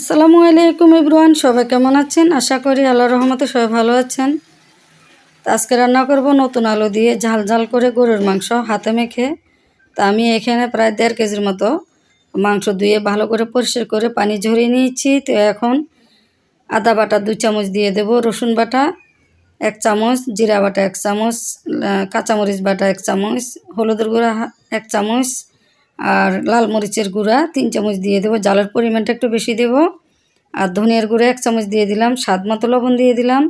আসসালামু আলাইকুম ইব্রুয়ান সবাই কেমন আছেন? আশা করি আল্লাহ রহমতে সবাই ভালো আছেন। আজকে রান্না করব নতুন আলু দিয়ে ঝাল ঝাল করে গরুর মাংস হাতে মেখে। তা আমি এখানে প্রায় দেড় কেজির মতো মাংস ধুয়ে ভালো করে পরিষ্কার করে পানি ঝরিয়ে নিয়েছি। তো এখন আদা বাটা দু চামচ দিয়ে দেব, রসুন বাটা এক চামচ, জিরা বাটা এক চামচ কাঁচামরিচ বাটা এক চামচ, হলুদের গুঁড়া এক চামচ আর লাল মরিচের গুঁড়া তিন চামচ দিয়ে দেবো। জালের পরিমাণটা একটু বেশি দেব। আর ধনিয়ার গুঁড়া এক চামচ দিয়ে দিলাম। স্বাদ মতো লবণ দিয়ে দিলাম।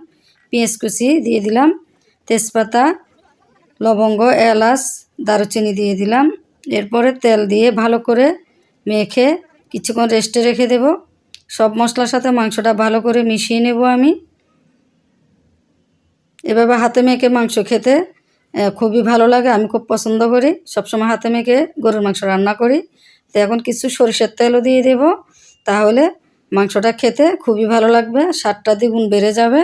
পেঁয়াজ কুচি দিয়ে দিলাম। তেজপাতা, লবঙ্গ, এলাচ, দারুচিনি দিয়ে দিলাম। এরপরে তেল দিয়ে ভালো করে মেখে কিছুক্ষণ রেস্টে রেখে দেব। সব মশলার সাথে মাংসটা ভালো করে মিশিয়ে নেব আমি। এভাবে হাতে মেখে মাংস খেতে খুবই ভালো লাগে, আমি খুব পছন্দ করি। সবসময় হাতে মেখে গরুর মাংস রান্না করি। তো এখন কিছু সরিষার তেলও দিয়ে দেব, তাহলে মাংসটা খেতে খুবই ভালো লাগবে, স্বাদটা দ্বিগুণ বেড়ে যাবে।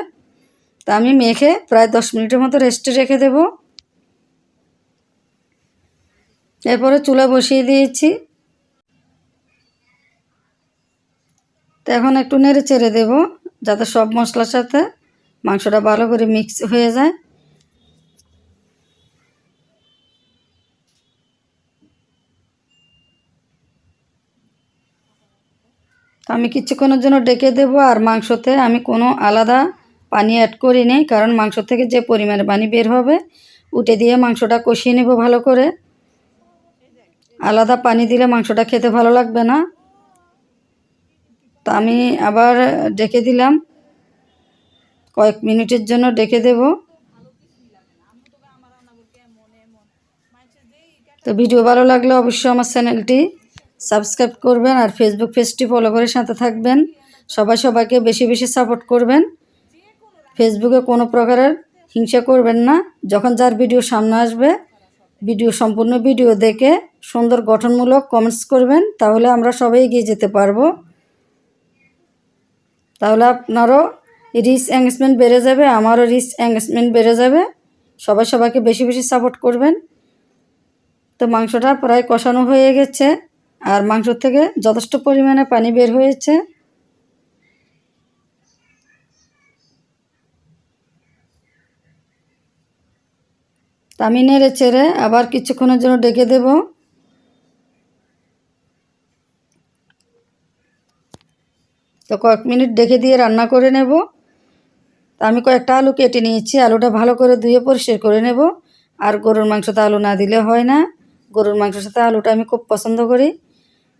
তা আমি মেখে প্রায় দশ মিনিটের মতো রেস্টে রেখে দেব। এরপরে চুলা বসিয়ে দিয়েছি। তো এখন একটু নেড়ে চেড়ে দেবো, যাতে সব মশলার সাথে মাংসটা ভালো করে মিক্স হয়ে যায়। তো আমি কিছুক্ষণের জন্য ডেকে দেব আর মাংসতে আমি কোনো আলাদা পানি অ্যাড করি নি কারণ মাংস থেকে যে পরিমাণে পানি বের হবে, উঠে দিয়ে মাংসটা কষিয়ে নেব ভালো করে। আলাদা পানি দিলে মাংসটা খেতে ভালো লাগবে না। তা আমি আবার ডেকে দিলাম। কয়েক মিনিটের জন্য ডেকে দেব। তো ভিডিও ভালো লাগলে অবশ্যই আমার চ্যানেলটি সাবস্ক্রাইব করবেন আর ফেসবুক পেজটি ফলো করে সাথে থাকবেন। সবাই সবাইকে বেশি বেশি সাপোর্ট করবেন। ফেসবুকে কোনো প্রকারের হিংসা করবেন না। যখন যার ভিডিও সামনে আসবে ভিডিও সম্পূর্ণ ভিডিও দেখে সুন্দর গঠনমূলক কমেন্টস করবেন, তাহলে আমরা সবাই এগিয়ে যেতে পারব। তাহলে আপনারও রিচ এঙ্গেজমেন্ট বেড়ে যাবে, আমারও রিচ এঙ্গেজমেন্ট বেড়ে যাবে। সবাই সবাইকে বেশি বেশি সাপোর্ট করবেন। তো মাংসটা প্রায় কষানো হয়ে গেছে। আর মাংস থেকে যথেষ্ট পরিমাণে পানি বের হয়েছে। আমি নেড়ে চেড়ে আবার কিছুক্ষণের জন্য ডেকে দেব। তো কয়েক মিনিট ডেকে দিয়ে রান্না করে নেব। আমি কয়েকটা আলু কেটে নিয়েছি। আলুটা ভালো করে ধুয়ে পরিষ্কার করে নেব। আর গরুর মাংসতে আলু না দিলে হয় না। গরুর মাংসের সাথে আলুটা আমি খুব পছন্দ করি।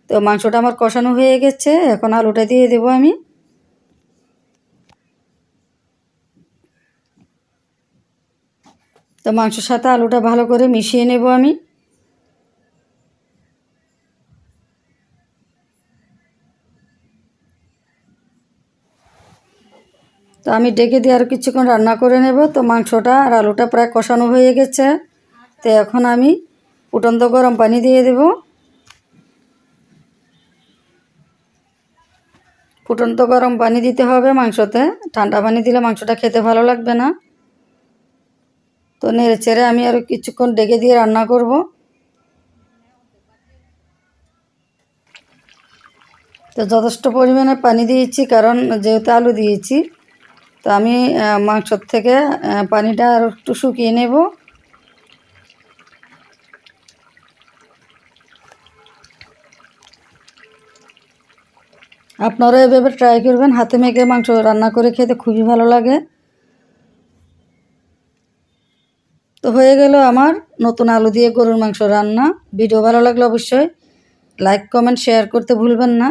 তো মাংসটা আমার কষানো হয়ে গেছে, এখন আলুটা দিয়ে দেবো আমি। তো মাংসের সাথে আলুটা ভালো করে মিশিয়ে নেব আমি। তো আমি ডেকে দিয়ে আর কিছুক্ষণ রান্না করে নেব। তো মাংসটা আর আলুটা প্রায় কষানো হয়ে গেছে। তো এখন আমি ফুটন্ত গরম পানি দিয়ে দেব। ফুটন্ত গরম পানি দিতে হবে মাংসতে। ঠান্ডা পানি দিলে মাংসটা খেতে ভালো লাগবে না। তো নেড়ে চেড়ে আমি আরও কিছুক্ষণ ডেকে দিয়ে রান্না করব। তো যথেষ্ট পরিমাণে পানি দিয়েছি, কারণ যেহেতু আলু দিয়েছি, তো আমি মাংসর থেকে পানিটা আর একটু শুকিয়ে নেব। আপনারা এভাবে ট্রাই করবেন, হাতে মেখে মাংস রান্না করে খেতে খুবই ভালো লাগে। তো হয়ে গেল আমার নতুন আলু দিয়ে গরুর মাংস রান্না। ভিডিও ভালো লাগলে অবশ্যই লাইক কমেন্ট শেয়ার করতে ভুলবেন না।